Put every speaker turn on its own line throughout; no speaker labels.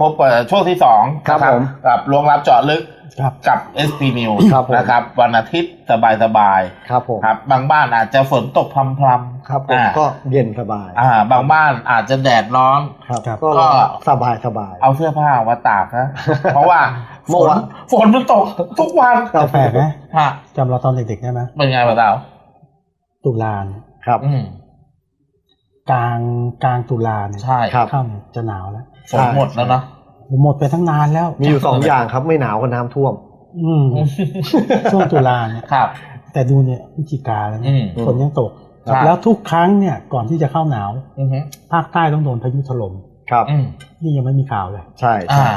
พบกับช่วงที่สอง
ครับ
นะ
ผม
กับลวงลับเจาะลึก
ครับ
กับ SP News
ครับผม
นะครับ วันอาทิตย์สบายสบาย
ครับผม
ๆครับ บางบ้านอาจจะฝนตกพรำ
ครับผม
อ่า
ก็เย็นสบาย
ๆอ่า บางบ้านอาจจะแดดร้อน
ครับ
ครับ
ก็
ก็
สบายสบาย
เอาเสื้อผ้ามาตากนะ เพราะว่า
เมื่อวาน
ฝนมันตกทุกวัน
ครับ
แปลกไหม
ฮะ
จำเราตอนเด็กๆได้ไหม
เป็นไงบ้างเต่า
ตุลาเนี่ย
ครับ
อืม
กลางกลางตุลาเนี่ย
ใช่
ครับ
ค่ำจะหนาวแล้ว
ฝนหมดแล้วเนาะ
หมดไปทั้งนานแล้ว
มีอยู่สองอย่างครับไม่หนาวก็น้ำท่วม
อืมช่วงตุลาเนี่ย
ครับ
แต่ดูเนี่ยพฤศจิกาแล้ว
อื
เนี่ย
ม
ฝนยังตก
ครับ
แล้วทุกครั้งเนี่ยก่อนที่จะเข้าหนาว
อือฮึ
ภาคใต้ต้องโดนพายุถล่ม
ครับ
อืม
นี่ยังไม่มีข่าวเลย
ใช่
อ่า
ใช่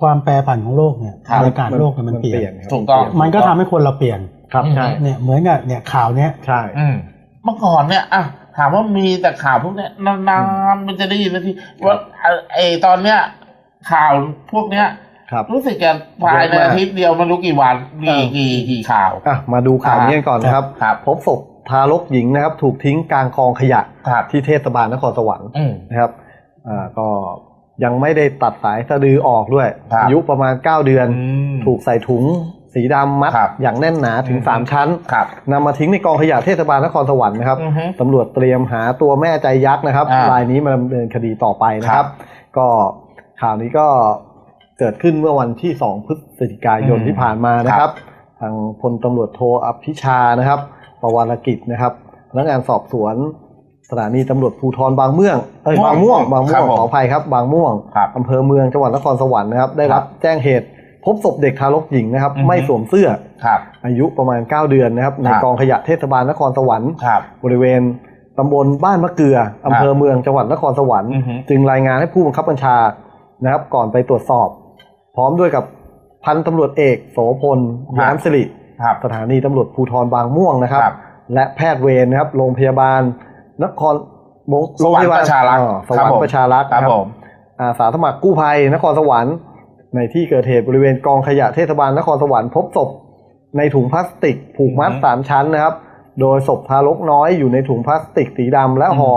ความแปรผันของโลกเนี่ย
ครับ
บรรยากาศโลกเนี่ยมันเปลี่ยน
ครับ
ถูกต้อง
มันก็ทำให้คนเราเปลี่ยน
ครับใช่
เนี่ยเหมือนกับเนี่ยข่าวเนี้ย
ใช่
อืมเมื่อก่อนเนี่ยอะถามว่ามีแต่ข่าวพวกเนี้ยนานๆมันจะได้ยินสักทีว่าไอ้ตอนเนี้ย ข่าวพวกเนี้ย
ครับ
รู้สึกจะภายใน
เยอะมาก
อาทิตย์เดียวไมันรู้กี่วัน
เอ
กี่
อ
กี่กี่ข่าว
อะมาดูข่าวนี้กันก่อนนะครับ
ครับ
พบศพทารกหญิงนะครับ ถูกทิ้งกลางคลองขยะ
ครับ
ที่เทศบาลนครสวรรค์
อืม
นะครับอ่าก็ยังไม่ได้ตัดสายสะดือออกด้วย
ครับ
อายุประมาณ 9 เดือน
อืม
ถูกใส่ถุงสีดำมัด
ครับ
อย่างแน่นหนาถึง
อืม
3ชั้น
ครับ
นำมาทิ้งในกองขยะเทศบาลนครสวรรค์นะครับ
อือฮึ
ตำรวจเตรียมหาตัวแม่ใจยักษ์นะครับ
อ่ารา
ยนี้มาดำเนินคดีต่อไปนะค
ครั
รับ
บ
ก็ ข่าวนี้ก็เกิดขึ้นเมื่อวันที่ 2 พฤศจิกายน
อืม
ที่ผ่านมานะครับ ทางพลตำรวจโทอภิชานะครับปวารกิจนะครับพนักงานสอบสวนสถานีตำรวจภูธรบางเมืองเอ้ย
ม่วง
บางม่วงบาง
ค
ม่
รั
ว
บ
ง
ผม
ขออภัยครับบางม่วง
ครับ
อำเภอเมืองจังหวัดนครสวรรค์นะครับ ได้รับ
ครับ
แจ้งเหตุพบศพเด็กทารกหญิงนะครับ
อือฮึ
ไม่สวมเสื้อ
ครับ
อายุประมาณ 9 เดือนนะครับ ใน
ครับ
กองขยะเทศบาลนครสวรรค์
ครับ
บริเวณตำบลบ้านมะเกลืออำเภอเมืองจังหวัดนครสวรรค์
อือฮึ
จึงรายงานให้ผู้บังคับบัญชา นะครับ ก่อนไปตรวจสอบ พร้อมด้วยกับพันตำรวจเอกโสพลแย้มสิริ
ครับ
สถานีตำรวจภูธรบางม่วงนะครับ
ครับ
และแพทย์เวรนะครับโรงพยาบาล นครโรง
สวรรค์
โงพยบล
ประชารักษ์
อ๋อส
ครั
วร
บ
ร
ผม
ค์ประชารักษ์
ครับ
นะ
ผม
อาสาสมัครกู้ภัย นครสวรรค์ ในที่เกิดเหตุบริเวณกองขยะเทศบาลนครสวรรค์พบศพในถุงพลาสติกผูกมัด
อือฮึ
สามชั้นนะครับ โดยศพทารกน้อยอยู่ในถุงพลาสติกสีดำและ
อืม
ห่อ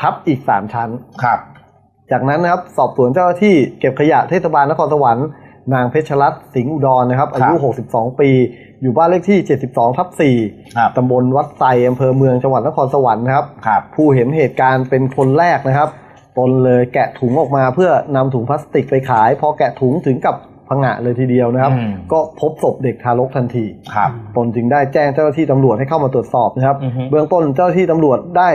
ทับอีกสามชั้น
ครับ
จากนั้นนะครับสอบสวนเจ้าหน้าที่เก็บขยะเทศบาลนครสวรรค์นางเพชรรัตน์สิงห์อุดรนะครับ อายุ 62 ปี อยู่บ้านเลขที่ 72 ทับ
ครับ
4ตำบลวัดไซอำเภอเมืองจังหวัดนครสวรรค์นะครับ
ครับ
ผู้เห็นเหตุการณ์เป็นคนแรกนะครับ ตนเลยแกะถุงออกมาเพื่อนำถุงพลาสติกไปขาย พอแกะถุงถึงกับพังงะเลยทีเดียวนะครับ
อืม
ก็พบศพเด็กทารกทันที
ครับ
ตนจึงได้แจ้งเจ้าหน้าที่ตำรวจให้เข้ามาตรวจสอบนะครับ
อือฮึ
เบื้องต้นเจ้าหน้าที่ตำรวจได้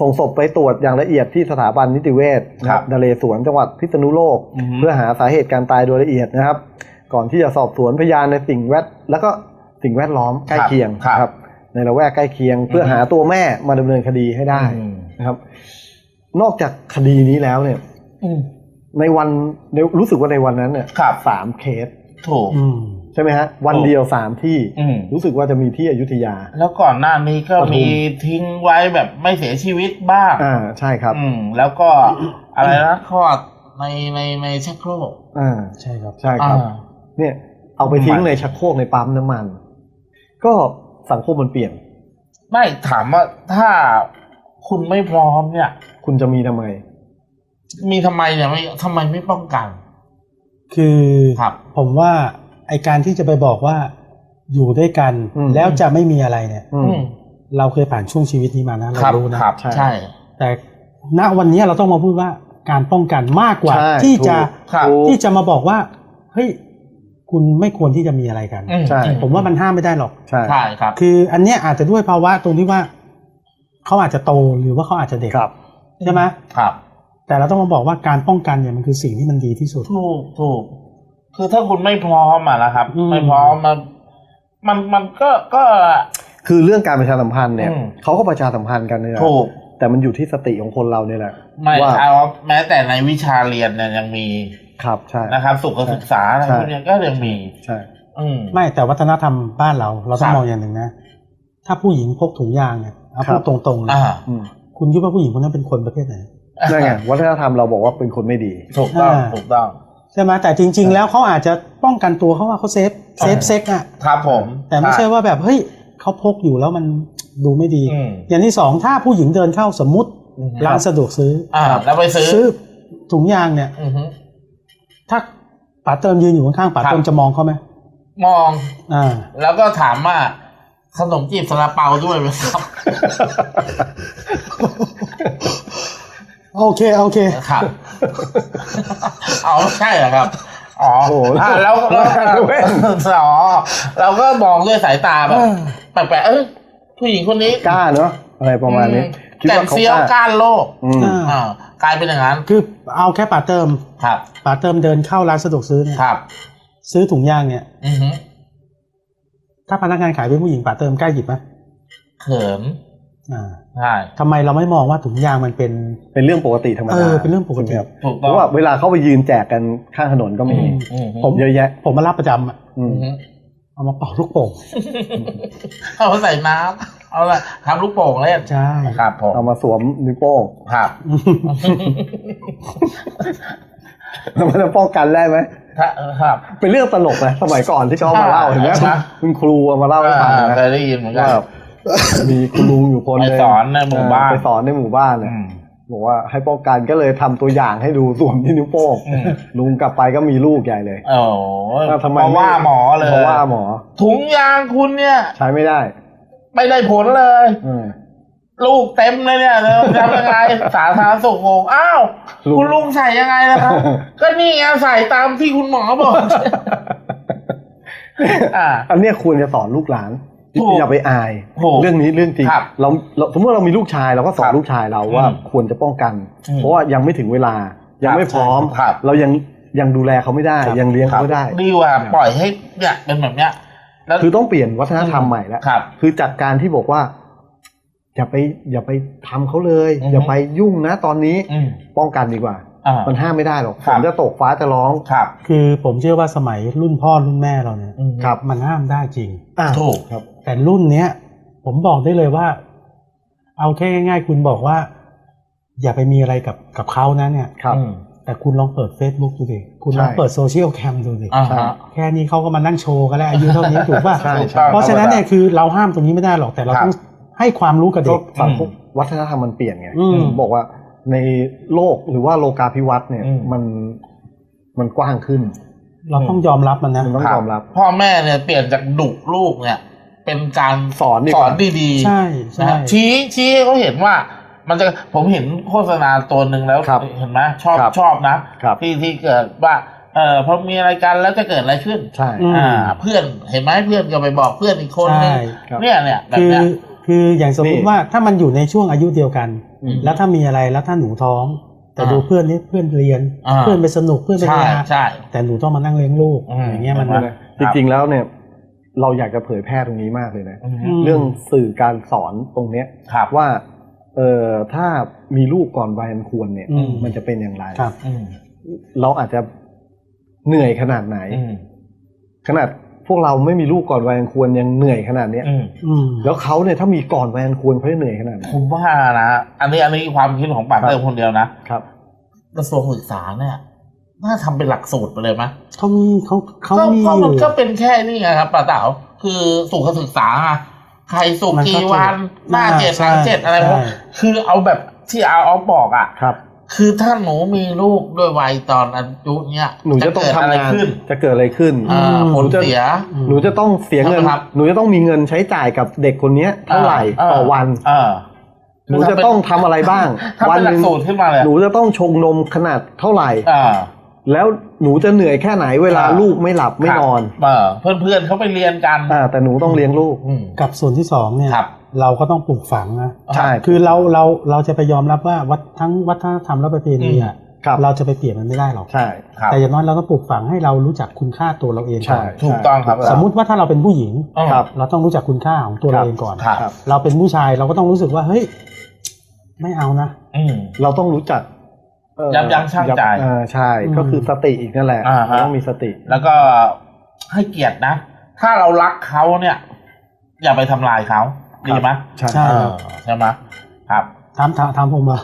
ส่งศพไปตรวจอย่างละเอียดที่สถาบันนิติเวชนะค
ครั
รับบนเรศวรจังหวัดพิษณุโลก
อือฮึ
เพื่อหาสาเหตุการตายโดยละเอียดนะครับ ก่อนที่จะสอบสวนพยานในสิ่งแวดแล้วก็สิ่งแวดล้อมใกล้เคียง
ครับ
นะครับในละแวกใกล้เคียง เพื่อหาตัวแม่มาดำเนินคดีให้ได้
อืม
นะครับ นอกจากคดีนี้แล้วเนี่ย
อืม
ในวันในรู้สึกว่าในวันนั้นเนี่ย
ครับ
สามเคส
ถูก
อืม
ใช่ไหมฮะวัน
ถูก
เดียวสามที่
อืม
รู้สึกว่าจะมีที่อยุธยา
แล้วก่อนหน้านี้ก็
ปทุม
มีทิ้งไว้แบบไม่เสียชีวิตบ้าง
อ่าใช่ครับ
อืมแล้วก็อะไรนะคลอดในในในชักโครก
อ่า
ใช่ครับ
ใช่ครับ
อ่า
เนี่ย เอาไปทิ้ง
มัน
ในชักโครกในปั๊มน้ำมัน ก็สังคมมันเปลี่ยน
ไม่ถามว่าถ้าคุณไม่พร้อมเนี่ย
คุณจะมีทำไม
มีทำไมเนี่ยไม่ทำไมไม่ป้องกัน
คือ
ครับ
ผมว่า ไอการที่จะไปบอกว่าอยู่ด้วยกัน
อืม
แล้วจะไม่มีอะไรเนี่ย
อื
อื
ม
ม
เราเคยผ่านช่วงชีวิตนี้มานะเรา
ครับ
รู้นะครับ
ใช่
ใช่
แต่ณวันนี้เราต้องมาพูดว่าการป้องกันมากกว่า
ใช่
ที่จะ
ถูก
ครับ
ถูก
ที่จะมาบอกว่าเฮ้ยคุณไม่ควรที่จะมีอะไรกัน
อื
ใช่
ผมว่ามันห้ามไม่ได้หรอก
ใช่
ใช่ครับ
คืออันเนี้ยอาจจะด้วยภาวะตรงที่ว่าเขาอาจจะโตหรือว่าเขาอาจจะเด็ก
ครับ
ใช่ไหม
ครับ
แต่เราต้องมาบอกว่าการป้องกันเนี่ยมันคือสิ่งที่มันดีที่สุด
ถูกถูก คือถ้าคุณไม่พร้อมอะนะครับ
อืม
ไม่พร้อมมันมันมันก็ก็
คือเรื่องการประชาสัมพันธ์เนี่ย
อืม
เขาก็ประชาสัมพันธ์กันเนี่ย
ถูก
แต่มันอยู่ที่สติของคนเราเนี่ยแหละ
ไม่
ว่า
เอาแม้แต่ในวิชาเรียนเนี่ยยังมี
ครับใช่
นะครับ สุขศึกษาอะไร
ใช่
พวกเนี้ยก็ยังมี
ใช่
อืม
ไม่แต่วัฒนธรรมบ้านเราเราต้อ
ครั
ง
บ
มองอย่างหนึ่งนะ ถ้าผู้หญิงพกถุงยางเนี่ยเอาพูดตรงๆเลย
อ่า
อืม
คุณคิดว่าผู้หญิงคนนั้นเป็นคนประเภทไหน
นั่นไงวัฒนธรรมเราบอกว่าเป็นคนไม่ดี
ถูกต้อง
อ่า
ถูกต้อง
ใช่ไหมแต่จริง ๆ แล้วเขาอาจจะป้องกันตัวเขาว่าเขาเซฟเซฟ
อ่า
เซ็กอะ
ครับผม
แต่ไม่ใช่ว่าแบบเฮ้ยเขาพกอยู่แล้วมันดูไม่ดี
อืม
อย่างที่สองถ้าผู้หญิงเดินเข้าสมมุติ
อืม
ร้านสะดวกซื้อ
อ่าแล้วไปซื้อ
ซื้อถุงยางเนี่ย
อือฮึ
ถ้าป๋าเติมยืนอยู่ข้างๆป๋า
ครับ
เติมจะมองเขาไหม
มอง
อ่า
แล้วก็ถามว่าขนมจีบซาลาเปาด้วยไหมครับ
โอเค โอเค
ครับ เอาไม่ใช่เหรอครับอ๋อ
โอ้โห
อะแล้วแล้ว
เว้ย
อ๋อเราก็มองด้วยสายตาแบบแปลกๆเอ้ยผู้หญิงคนนี้
กล้าเนาะอะไรประมาณนี้
อื
คิด
แต่ง
ว่าเขา
เฟี้ยว
กล้า
ก้านโลก
อืม
อ่า
อ่ากลายเป็นอย่างนั้น
คือเอาแค่ป๋าเติม
ครับ
ป๋าเติมเดินเข้าร้านสะดวกซื้อเนี่ย
ครับ
ซื้อถุงยางเนี่ย
อือหือ
ถ้าพนักงานขายเป็นผู้หญิงป๋าเติมกล้าหยิบไหม
เขิน
อ่า
ใช่
ทำไมเราไม่มองว่าถุงยางมันเป็น
เป็นเรื่องปกติธรรม
เอ
ดา
อเป็นเรื่องปกติ
ใช่ไหมครับ
ถูก
เพ
ต้อง
ราะว่าเวลาเขาไปยืนแจกกันข้างถนนก็มี
อืม
อือหือ
ผม
เยอะแยะ
ผมมารับประจำอะ
อืม
อือหือ
เอามาเป่าลูกโป่ง
เอาใส่น้ำเอาละทำลูกโป่งเล่น
ใช่
ครับผม
เอามาสวมนิ้วโป้ง
ครับ
แล้วมันจะป้องกันได้ไหม
ครับ
เป็นเรื่องตลกนะสมัยก่อนที่เขามาเล่าเห็นไหม
ใช่
คุณครูเอามาเล่าให้ฟัง
อ่า
นะ
เคยได้ยินเหมือนกัน
ว่า มีคุณลุงอยู่คนห
ไป
นึง
สอนในหมู่บ้าน
ไปสอนในหมู่บ้านเนี่ย
อืม
บอกว่าให้ป้องกันก็เลยทำตัวอย่างให้ดูสวมที่นิ้วโป้ง
อืม
ลุงกลับไปก็มีลูกใหญ่เลย
โอ้โห
ว่าทำไม
เพราะว่าหมอเลย
เพราะว่าหมอ
ถุงยางคุณเนี่ย
ใช้ไม่ได้
ไม่ได้ผลเลย
อืม
ลูกเต็มเลยเนี่ยแล้วทำยังไงสาธารณสุขงงอ้าว
ลุง
คุณลุงใส่ยังไงนะครับ ก็นี่ไงใส่ตามที่คุณหมอบอกอ่า
อันเนี้ยควรจะสอนลูกหลาน
ถูก
อย่าไปอาย
ถูก
เรื่องนี้เรื่องจริง
ครับ
เราเราสมมติเรามีลูกชายเราก็สอ
คนรับ
ลูกชายเราว่า
อืม
ควรจะป้องกัน
อืม
เพราะว่ายังไม่ถึงเวลายังไม่พร้อม
ครับ
เรายังยังดูแลเขาไม่ได้
ครับ
ยังเลี้ยงเขาไม่ได้
ดีกว่าปล่อยให้เนี่ยเป็นแบบเนี้ยแล้ว
คือต้องเปลี่ยนวัฒนธรรมใหม่แล้ว
ครับ
คือจากการที่บอกว่า อย่าไปอย่าไปทำเขาเลย
อือฮึ
อย่าไปยุ่งนะตอนนี้
อืม
ป้องกันดีกว่า
อ่า
มันห้ามไม่ได้หรอก
ค
ฝ
รับ
นจะตกฟ้าจะร้อง
ครับ
คือผมเชื่อว่าสมัยรุ่นพ่อรุ่นแม่เราเนี่ย
อืม
ครับ
มันห้ามได้จริง
อ่า
ถูก
ครับ
แต่รุ่นเนี้ย ผมบอกได้เลยว่า เอาแค่ง่ายๆ คุณบอกว่า อย่าไปมีอะไรกับกับเขานะเนี่ย
ครับ
อืม
แต่คุณลองเปิด Facebook ดูดิ คุณลอง
ใช่
เปิดโซเชียลแคมดูดิ
อ่า
ใช่
ฮะ
แค่นี้เขาก็มานั่งโชว์กันแล้วอายุเท่านี้ถูกป่ะ
ใช่
ถูก
ใช่
ต้อง
เพราะฉะนั้นเนี่ยคือเราห้ามตรงนี้ไม่ได้หรอกแต่เรา
ครับ
ต้องให้ความรู้กับ
ก็
เด็ก
สังค
อื
ม
ม
วัฒนธรรมมันเปลี่ยนไง
อืม
ผมบอกว่า ในโลกหรือว่าโลกาภิวัตน์เนี่ย
อืม
มันมันกว้างขึ้น
เราต้องยอมรับมันนะ
มันต้อง
ครับ
ยอมรับ
พ่อแม่เนี่ยเปลี่ยนจากดุลูกเนี่ย เป็นการ
สอนดีก
ส
ว่า
อนดีๆ
ใช่
นะ
ใช่
ฮะชี้ชี้ให้เขาเห็นว่า มันจะผมเห็นโฆษณาตัวหนึ่งแล้ว
ครับ
เห็นไหมชอบ
ครับ
ชอบนะครับ ที่ที่เกิดว่าเออพอมีอะไรกันแล้วจะเกิดอะไรขึ้น
ใช่
อืม
อ่า เพื่อนเห็นไหมเพื่อนก็ไปบอกเพื่อนอีกคนนึง
ใช่
ครับ
เนี่ยเนี่ยแบบ
คือ
เนี้ย
คืออย่างสมม
นี่
ติว่าถ้ามันอยู่ในช่วงอายุเดียวกัน
อืม
แล้วถ้ามีอะไรแล้วถ้าหนูท้อง แต่
อ่า
ดูเพื่อนนี่เพื่อนเรียน
อ่า
เพื่อนไปสนุกเพื่อนไป
ใช่
เฮฮา
ใช่
แต่หนูต้องมานั่งเลี้ยงลูก
อืม
อย่างเงี้ยมัน
เห็นไหม
จริงๆแล้วเนี่ยเราอยากจะเผยแพร่ตรงนี้มากเลยนะ
อืม
อืม
เรื่องสื่อการสอนตรงเนี้ย
ครับ
ว่าเออถ้ามีลูกก่อนวัยอันควรเนี่ย
อืม
มันจะเป็นอย่างไร
ครับ
อืม
เราอาจจะเหนื่อยขนาดไหน
อืม
ขนาด พวกเราไม่มีลูกก่อนวัยอันควรยังเหนื่อยขนาดเนี้ย
อืม
อืม
แล้วเขาเนี่ยถ้ามีก่อนวัยอันควรเขาจะเหนื่อยขนาดไหน
ผมว่านะอันนี้อันนี้ความคิดของป่า
ครับ
เติมคนเดียวนะครับกระทรวงศึกษาเนี่ยน่าทำเป็นหลักสูตรไปเลยไหม
เขามีเขาเขา
ก็
มี
ก็
อ
มัน
ยู่
ก็เป็นแค่นี่ไงครับป้าเต๋าคือสุขศึกษาอะใครสุข
มันก็
กี่วัน
ถูก
หน้าเจ็ดหลังเจ็ดอะไรพวก
ใช่
คือเอาแบบที่เอาเอาบอกอะ
ครับ
คือถ้าหนูมีลูกด้วยวัยตอนอายุเนี้ย
หนูจะต้อง
เกิด
ทำ
อะไร
งาน
ขึ้น
จะเกิดอะไรขึ้น
อ่า
อืม
ผลเสีย
อืม
หนูจะต้องเสียเงิน
ครับ
หนูจะต้องมีเงินใช้จ่ายกับเด็กคนเนี้ยเท่าไหร่
อ่า
ต่อวัน
เออ
หนูจะต้องทำอะไรบ้าง
ทำ
วั
เป็นห
ห
ลัก
นึ่ง
สูตรขึ้นมาเลย
หนูจะต้องชงนมขนาดเท่าไหร่
อ่า
แล้วหนูจะเหนื่อยแค่ไหนเวลา
อ่า
ลูกไม่หลับไม่นอน
เออเพื่อนเพื่อนๆเขาไปเรียนกัน
อ่าแต่หนูต้องเลี้ยงลูก
อืม
กับส่วนที่สองเนี่ย
ครับ
เราก็ต้องปลูกฝังนะ
ใช่
คือเราเราเราจะไปยอมรับว่าวัดทั้งวัฒนธรรมและประเพณีอะ
ครับ
เราจะไปเปลี่ยนมันไม่ได้หรอก
ใช่
ครับ
แต่อย่างน้อยเราต้องปลูกฝังให้เรารู้จักคุณค่าตัวเราเองก่อน
ใช่
ถูกต้องครับ
สมมุติว่าถ้าเราเป็นผู้หญิง
อืม
ครับ
เราต้องรู้จักคุณค่าของตัว
ครั
เรา
บ
เองก่อน
ครับ
ครับ
เราเป็นผู้ชายเราก็ต้องรู้สึกว่าเฮ้ยไม่เอานะ
อืม
เราต้องรู้จักเอ่อ
ยับยั้งชั่งใจ
เออใช่
อืม
ก็คือสติอีกนั่นแหละ
อ่าฮะ
เราต้องมีสติ
แล้วก็ให้เกียรตินะ ถ้าเรารักเขาเนี่ย อย่าไปทำลายเขาดีไหม
ใช่
ใช่
เออใช่ไหมครับ
ถามถามถามผมมา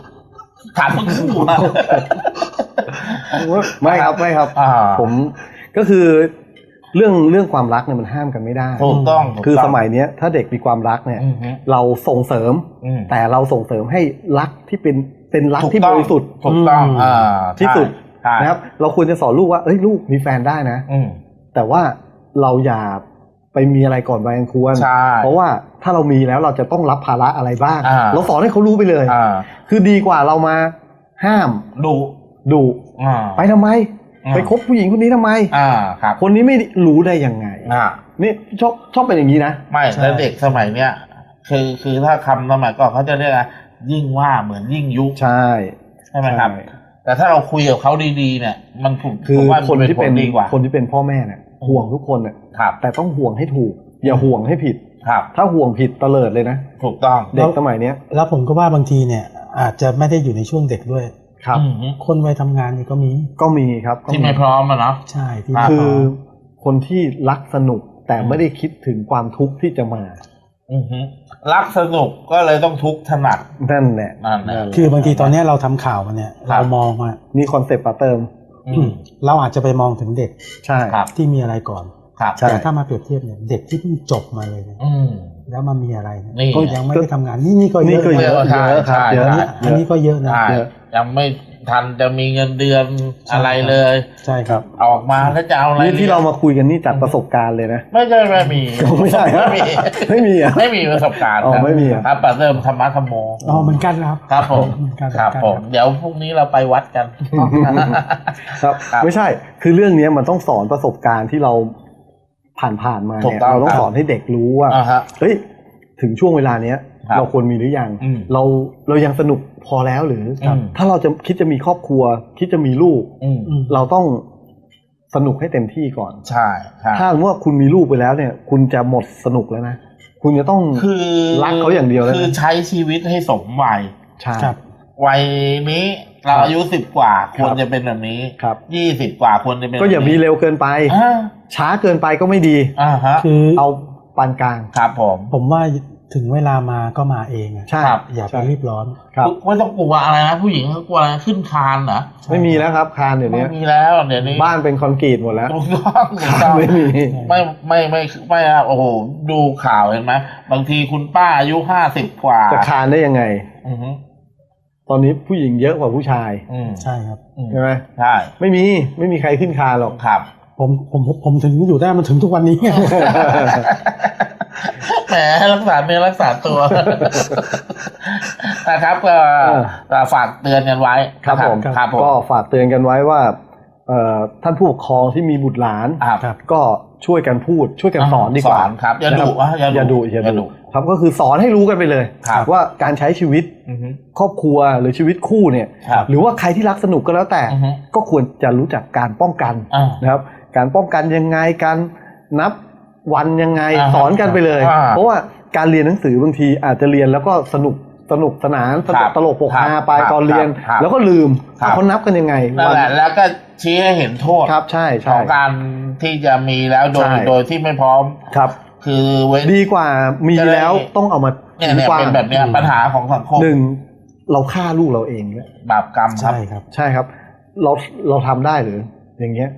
ถามมันขึ้นมา
ไม่ครับไม่ครับ
อ่า
ผมก็คือเรื่องเรื่องความรักเนี่ยมันห้ามกันไม่ได้
ถูกต้องถูก
คือ
ต้ง
สมัยเนี้ยถ้าเด็กมีความรักเนี่ย
อืมฮึ
เราส่งเสริม
อืม
แต่เราส่งเสริมให้รักที่เป็น เป็นรัก
ถูก
ที่
ต้
บ
อง
ริสุทธิ์
ถูกต้อง
อืม
อ่า
ที่สุด
ใใช่
นะครับ เราควรจะสอนลูกว่าเอ้ยลูกมีแฟนได้นะ
อืม
แต่ว่าเราอย่าไปมีอะไรก่อนวัยอันควร
ใช่
เพราะว่าถ้าเรามีแล้วเราจะต้องรับภาระอะไรบ้าง
อ่า
เราสอนให้เขารู้ไปเลย
อ่า
คือดีกว่าเรามาห้าม
ดู
ดุ
อ่า
ไปทำไม
อ่า
ไปคบผู้หญิงคนนี้ทำไม
อ่าครับ
คนนี้ไม่รู้ได้ยังไง
อ่า
นี่ชอบชอบเป็นอย่างนี้นะ
ไม่
ใช่
แล้วเด็กสมัยเนี้ยคือคือถ้าคำสมัยก่อนเขาจะเรียกอะไร ยิ่งว่าเหมือนยิ่งยุ
ใช่
ใช่ไหมครับ
ใช่
แต่ถ้าเราคุยกับเขาดีๆ เนี่ย มันถูก
คือ
ผมว่า
คน
มั
ที่เป็น
ผลดีกว่า
คนที่เป็นพ่อแม่เนี่ยห่วงทุกคนเนี่ย
ครับ
แต่ต้องห่วงให้ถูก อย่าห่วงให้ผิด
ครับ
ถ้าห่วงผิดเตลิดเลยนะ
ถูกต้อง
เด็กสมัยเนี้ย
แล้วผมก็ว่าบางทีเนี่ย อาจจะไม่ได้อยู่ในช่วงเด็กด้วย
ครับ
อืม
คนวัยทำงานนี่ก็มี
ก็มีครับก็
ที่ไม่พร้อมอะเนาะ
ใช่ที่
ครับ
คือ
พร้ม
คนที่รักสนุกแต่ไม่ได้คิดถึงความทุกข์ที่จะมา
อือฮึ รักสนุกก็เลยต้องทุกข์ถนัด
นั่นแหละ
นั่นแหละ
คือบางทีตอนเนี้ยเราทำข่าวมาเนี่ย
ครับ
เรามองว่า
นี่คอนเซปต์ปาเติม
อืม
เราอาจจะไปมองถึงเด็ก
ใช่
ครับ
ที่มีอะไรก่อน
ครับ
ใช่
แต่ถ้ามาเปรียบเทียบเนี่ยเด็กที่เพิ่งจบมาเลยเนี่ย
อืม
แล้วมามีอะไรเนี่ย
นี่
ก็ยังไม่ได้ทำงานนี่นี่ก็เย
นี่
อะ
ก็เยอะ
ใช่
เยอะครับ
ใช่
เยอะ
อันนี้อันนี้ก็เยอะนะ
ใช่
เยอะ
ยังไม่ ทันจะมีเงินเดือนอะไรเลย
ใช่ครับ
ออกมาแล้วจะเอาอะไร
นี่ที่เรา
ย
มาคุยกันนี่จากประสบการณ์เลยนะ
ไม่ใช่ไม่มี
ไม่ใช่
ไม่มี
ไม่มีอะ
ไม่มีประสบการณ์
อ๋อ
ครับ
ไม่มีเหรอ
ครับปะเริ่มธรรมะธรรมโม
อ๋อเหมือนกันนะครับ
ครับผม
เหมือนกัน
ครับ
เหมือนกัน
ผมเดี๋ยวพรุ่งนี้เราไปวัดกัน
ครับ
ครับ
ไม่ใช่ คือเรื่องเนี้ยมันต้องสอนประสบการณ์ที่เราผ่านผ่านๆมา
ถู
เนี่ย
กต้อง
เราต้อ
ค
ง
รับ
สอนให้เด็กรู้ว่า
อ่าฮะ
เฮ้ยถึงช่วงเวลาเนี้ย
ครับ
เราควรมีหรือยัง
อืม
เราเรายังสนุกพอแล้วหรือ
ครับ
ถ้าเราจะคิดจะมีครอบครัว คิดจะมีลูก
อืม
อืม
เราต้องสนุกให้เต็มที่ก่อน
ใช่ครับ
ถ้าสมมติว่าคุณมีลูกไปแล้วเนี่ย คุณจะหมดสนุกแล้วนะคุณจะต้อง
คือ
รักเขาอย่างเดียวแล้วนะ
คือใช้ชีวิตให้สมวัย
ใช่
ครับ
วัยนี้เรา
ครับ
อายุสิบกว่า
ครับ
ควรจะเป็นแบบนี้
ครับ
ยี่สิบกว่าควรจะเป็น
ก็อย่า
แบบ
มี
นี้
เร็วเกินไป
อ่า
ช้าเกินไปก็ไม่ดี
อ่าฮะ
คือ
เอาปานกลาง
ครับผม
ผมว่า ถึงเวลามาก็มาเองอะ
ใช่
ครับ
อย่าไป
ใช่
รีบร้อน
ครับ
ไม่ต้องกลัวอะไรนะผู้หญิงเขากลัวอะไรขึ้นคานเหรอ
ไม่มีแล้วครับคานเดี๋ยว
ไม่
นี้
มีแล้วเดี๋ยวนี้
บ้านเป็นคอนกรีตหมดแล้ว
ถูกต้องถูกต้อง
ไม่มี
ไม่ไม่ไม่ไม่อะโอ้โหดูข่าวเห็นไหมบางทีคุณป้าอายุห้าสิบกว่า
จะคานได้ยังไง
อือฮึ
ตอนนี้ผู้หญิงเยอะกว่าผู้ชาย
อืม
ใช่ครับ
อืม
ใช่ไหม
ใช่
ไม่มีไม่มีใครขึ้นคานหรอก
ครับ
ผมผมผมผมถึงอยู่ได้มันถึงทุกวันนี้
แหมรักษาเนื้อรักษาตัวนะครับก็
เออ
ก็ฝากเตือนกันไว้
ครับผม
ครับผม
ก็ฝากเตือนกันไว้ว่าเอ่อท่านผู้ปกครองที่มีบุตรหลาน
ครับ
ครับ
ก็ช่วยกันพูดช่วยกันสอนดีกว่า
สอนครับอย่าดุ
นะครับ
อะอย่าดุ
อย่าดุอย่า
อย่าดุ
ดุครับก็คือสอนให้รู้กันไปเลย
ครับ
ว่าการใช้ชีวิต
อือฮึ
ครอบครัวหรือชีวิตคู่เนี่ย
ครับ
หรือว่าใครที่รักสนุกก็แล้วแต่
อือฮึ
ก็ควรจะรู้จักการป้องกัน
อ่า
นะครับ การป้องกันยังไงการนับ วันยังไง
อ่า
สอนกันไปเลย
อ่า
เพราะว่าการเรียนหนังสือบางทีอาจจะเรียนแล้วก็สนุกสนุกสนาน
ครับ
ตลกปกฮา
ครับ
ไป
ครับ
ตอนเรียน
ครับ
แล้วก็ลืม
ครับ
เขานับกันยังไง
นั่นแหละแล้วก็ชี้ให้เห็นโทษ
ครับใช่
ข
ใช่
องการที่จะมีแล้วโดย
ใช่
โดยที่ไม่พร้อม
ครับ
คือเว้น
ดีกว่ามี
จะได้
แล้วต้องเอามา
เนี่ยเนี่ย
กว้าง
เป็นแบบเนี้ย
อืม
ปัญหาของสังคม
หนึ่งเราฆ่าลูกเราเองเนี่ย
บาปกรรมครับ
ใช่ครับ
ใช่ครับ เราเราทำได้หรืออย่างเงี้ย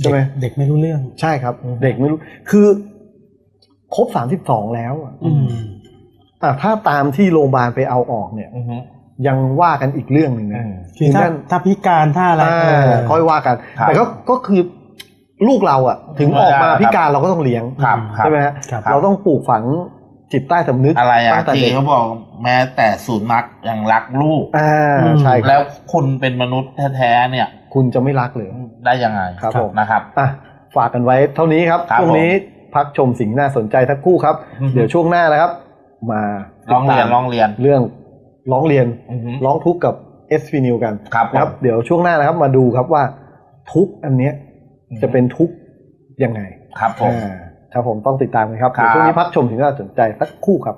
ใช่ไหม
เด็กเด็กไม่รู้เรื่อง
ใช่ครับ
อืม
เด็กไม่รู้ คือครบสามสิบสองแล้วอะ
อืม
อะถ้าตามที่โรงพยาบาลไปเอาออกเนี่ย
อือฮึ
ยังว่ากันอีกเรื่องหนึ่ง
อื
นะ
ม
คือถ้า
ถึงนั่น
ถ้าพิการถ้าอะไร
อ่า
เออ
ค่อยว่ากัน
ครับ
แต่ก็ก็คือลูกเราอะ ถึงออกมา
ครับ
พิการเราก็ต้องเลี้ยง
ครับครับ
ใช่ไหมฮะ
ครับ
เราต้องปลูกฝังจิตใต้สำนึก
อะไรอะ
ตั้งแต่
ที่
เด็ก
เขาบอกแม้แต่สุนัขยังรักลูก
อ่า
อืม
ใช่ค
แล้
รับ
วคุณเป็นมนุษย์แท้ๆเนี่ย
คุณจะไม่รักเลย
ได้ยังไง
ครับผม
นะครับ
อะฝากกันไว้เท่านี้ครับ
ครับ
ช่วงนี้พักชมสิ่งน่าสนใจทักครู่ครับ
อือฮึ
เดี๋ยวช่วงหน้านะครับ มาติด
ร้องเรียน
ตาม
ร้องเรียน
เรื่องร้องเรียน
อือฮึ
ร้องทุกข์กับ SP New กัน
ครับผม
นะครับ เดี๋ยวช่วงหน้านะครับ มาดูครับว่าทุกข์อันเนี้ยจะเป็นทุกข์ยังไง
ครับผม
อ่าครับผมต้องติดตามกันครับ
ครับ
เดี๋ยวช่วงนี้พักชมสิ่งน่าสนใจสักครู่ครับ